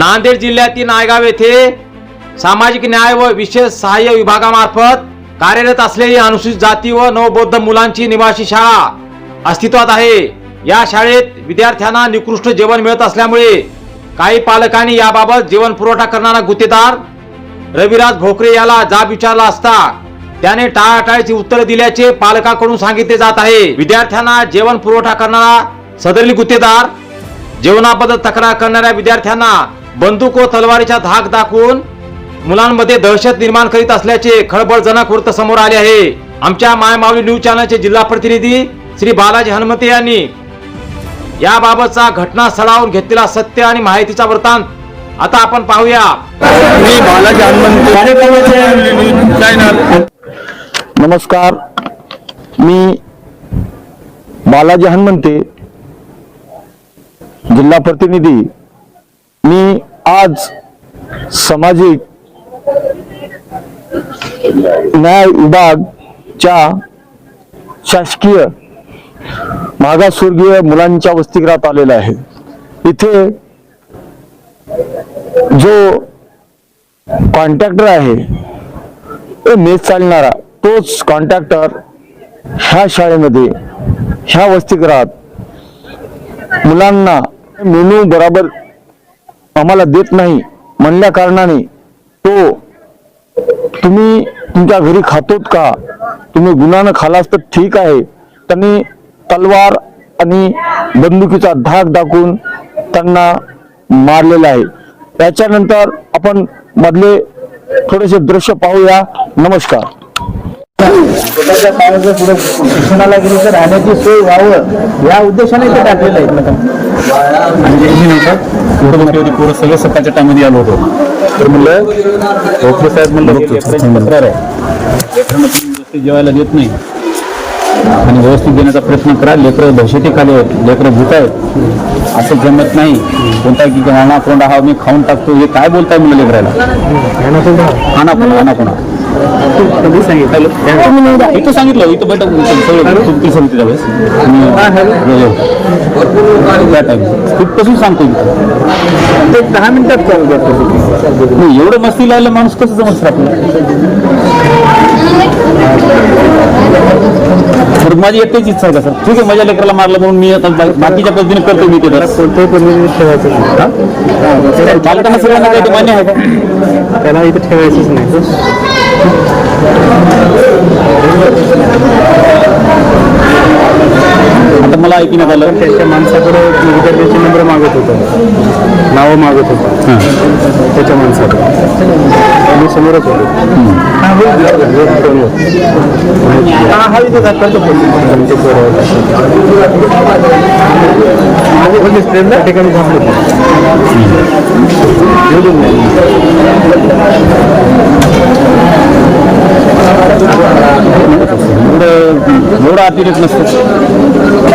नांदेड जिल्ह्यातील नायगाव येथे सामाजिक न्याय व विशेष सहाय्य विभागामार्फत कार्यरत असलेली अनुसूचित जाती व नवबौद्ध मुलांची निवासी शाळा अस्तित्वात आहे. या शाळेत विद्यार्थ्यांना निकृष्ट जेवण मिळत असल्यामुळे काही पालकांनी याबाबत जेवण पुरवठा करणारा गुत्तेदार रविराज भोकरे याला जाब विचारला असता त्याने टाळाटाळीची उत्तर दिल्याचे पालकांकडून सांगितले जात आहे. विद्यार्थ्यांना जेवण पुरवठा करणारा सदरील गुत्तेदार जेवणाबद्दल तक्रार करणाऱ्या विद्यार्थ्यांना बंदूक व तलवारीचा धाक दाखवून मुलांमध्ये दहशत निर्माण करीत असल्याचे खळबळजनक वृत्त समोर आले आहे. आमच्या मायमावली न्यूज चॅनलचे जिल्हा प्रतिनिधी श्री बालाजी हनुमते यांनी याबाबतचा घटनास्थळावरून घेतलेला सत्य आणि माहितीचा वृत्तांत आता आपण पाहूया. मी बालाजी हनुमंत. नमस्कार. मी बालाजी हनुमंते जिल्हा प्रतिनिधी. मी आज सामाजिक न्याय विभागच्या शासकीय मागासवर्गीय मुलांच्या वसतिगृहात आलेला आहे. इथे जो कॉन्ट्रॅक्टर आहे तो मेस चालणारा तोच कॉन्ट्रॅक्टर ह्या शाळेमध्ये ह्या वसतिगृहात मुलांना मेनू बराबर आम्हाला देत नाही म्हणल्या कारणाने तो तुम्ही तुमच्या घरी खातोत का? तुम्ही गुन्हानं खालास तर ठीक आहे. त्यांनी तलवार आणि बंदुकीचा धाक दाखवून त्यांना मारलेला आहे. त्याच्यानंतर आपण मधले थोडेसे दृश्य पाहूया. नमस्कार. स्वतःच्या पायाचं पुढे शिक्षणाला गेली तर राहण्याची सोय व्हावं या उद्देशाने ते टाकलेलं आहे आणि हे पोरं सगळं सकाळच्या टायमध्ये आलो. होतो तर म्हणलं डॉक्टर साहेब म्हणलं तक्रार आहे तुम्ही व्यवस्थित जेवायला देत नाही आणि व्यवस्थित देण्याचा प्रयत्न करा लेकरं दहशती खाली आहेत लेकरं भूत आहेत असं जमत नाही कोणता की हाणा कोंडा हा मी खाऊन टाकतो हे काय बोलताय मुलं लेकराला आणा कोणा आणा कोणा सांगितलं इथं सांगितलं इथं बैठक सगळं तुमची समिती त्यावेळेस. आणि त्या टाइम तिथपासून सांगतो ते दहा मिनिटात कॉल करतो. नाही एवढं मस्ती लावलं माणूस कसं जमत आपलं? तर माझी एकटीच इच्छा आहे का सर? ठीक आहे माझ्या लेकराला मारलं म्हणून मी आता बाकीच्या पद्धतीने करतो मी ते कोणत्याही पद्धतीने ठेवायचं नाही. पालकांना सगळ्यांना काही ते मान्य आहे का? त्याला इथे ठेवायचंच नाही. आता मला ऐकण्यात आलं त्याच्या माणसाकडे विद्यार्थ्याचे नंबर मागत होता नावं मागत होता त्याच्या माणसाकडे मी समोरच होतो हा. हा हा इथे आहेत. माझे ठिकाणी थांबले अतिरेक नसतं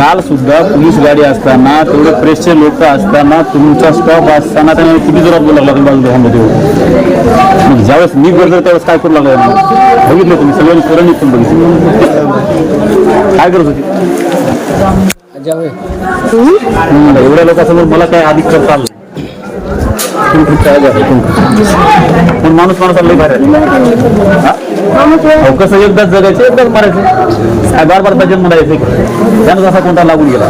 काल सुद्धा पोलीस गाडी असताना तेवढे प्रेसचे लोक असताना तुमचा स्टॉप असताना त्याने किती जोरात बोलायला लागला बाजूला मग ज्यावेळेस मी गरज त्यावेळेस काय करू लागला बघितलं तुम्ही सगळ्यांनी पोरांनी पण बघितलं. काय करत होती? एवढ्या लोकांसमोर मला काय अधिक करता आलं पण माणूस माणूस लई भारी आहे. कसं एकदाच जगायचं एकदाच मारायचं. काय बार बार त्याच्यात द्यायचं त्यानं असा कोणता लागून गेला.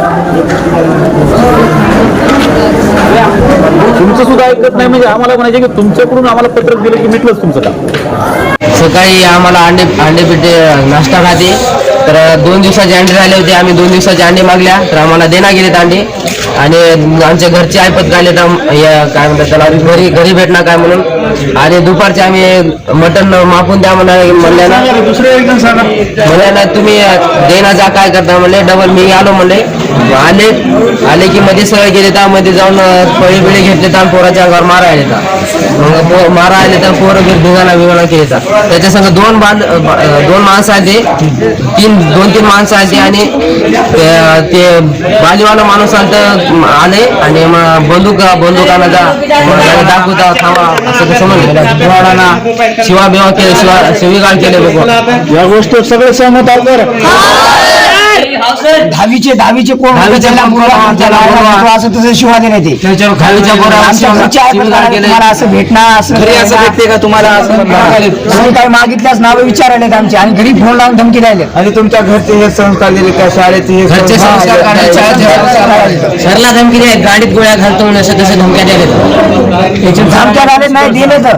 तुमचं सुद्धा ऐकत नाही म्हणजे आम्हाला म्हणायचे की तुमच्याकडून आम्हाला पत्रक दिलं की मिटलंच तुमचं काम. सकाळी आम्हाला अंडे अंडे पिठे नाश्ता खाते. तर दोन दिवसाचे अंडे राहिले होते. आम्ही दोन दिवसाचे अंडे मागल्या. तर आम्हाला देना गेलेत अंडे. आणि आमच्या घरचे ऐपत राहिले तर काय म्हणतात त्याला घरी घरी भेटणार काय म्हणून. आणि दुपारचे आम्ही मटन मापून द्या म्हणा म्हटलं ना. तुम्ही देना जा काय करता म्हणले. डबल मी आलो म्हणले. आले आले की मध्ये सगळे गेले तर मध्ये जाऊन पळी बिळी घेतले तर पोराच्या अंगावर मारायला येतात. मग मारा आले तर पोरं बिर धिंगाणा बिंगाणा केला त्याच्या संग दोन बांध दोन माणसं आले तीन दोन तीन माणसं आले आणि ते- बाजीवाला माणूस आले आणि मग बंदूक मग दाखवता थांबा असं कसं म्हणलं शिवा बिवा केले शिवा शिवीगाळ केले बघ या गोष्टी सगळे सहमत आहोत बरं. दहावीचे दहावीचे कोण दहावीचे त्याला. बोलवा, असं तसं शिवा देण्यात येते त्याच्यावर खालीच्या पोरावर आमच्या घरचे आहे पण शिवीगाळ काय केले तुम्हाला असं भेटणार असं घरी असं भेटणार. भेटते का तुम्हाला असं काही मागितल्यास नावं विचारायलेत आमची. आणि घरी फोन लावून धमकी द्यायले. आणि तुमच्या घरचे हे संस्कार दिले त्या शाळेत हे घरचे संस्कार सरला धमकी द्या गाडीत गोळ्या घालतो म्हणून असं तसं धमक्या द्यायला त्याचे धमक्या आले नाही दिले तर.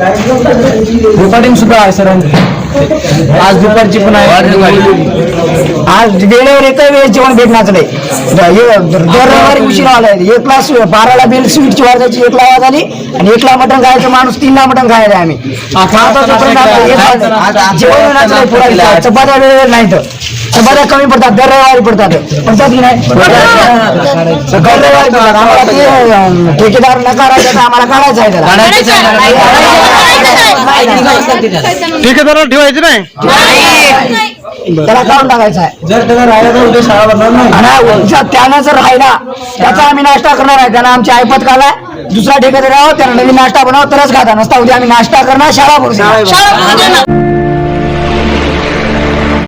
रिकॉर्डिंग सुद्धा आहे सर आज दुपारची पण आहे. आज वेळेवर एका वेळेस जेवण भेटण्याचं नाही. दर रविवारी उशिरा आलाय. एक क्लास बाराला बेल स्वीटची वाजायची एकला आवाज आली आणि एकला मटण खायचं माणूस तीनला मटण खायला आम्ही. जेवण चपात्या वेळेवर नाही तर चपात्या कमी पडतात दर रविवारी पडतात. पडतात की नाही? दर रविवारी पडतात. आम्हाला ठेकेदार नकारायचं तर आम्हाला काढायचं आहे त्याला. ठेकेदाराला ठेवायचे नाही. त्याला काढून टाकायचं आहे. जर त्याला राहिला तर उद्या शाळा बनणार नाही. आणि त्यानं जर राहिला त्याचा आम्ही नाश्ता करणार आहे. त्यानं आमची ऐपत कालाय दुसरा ठेकेदार राहावं त्यानं नवीन नाश्ता बनावं तरच खाता. नसता उद्या आम्ही नाश्ता करणार शाळा भरू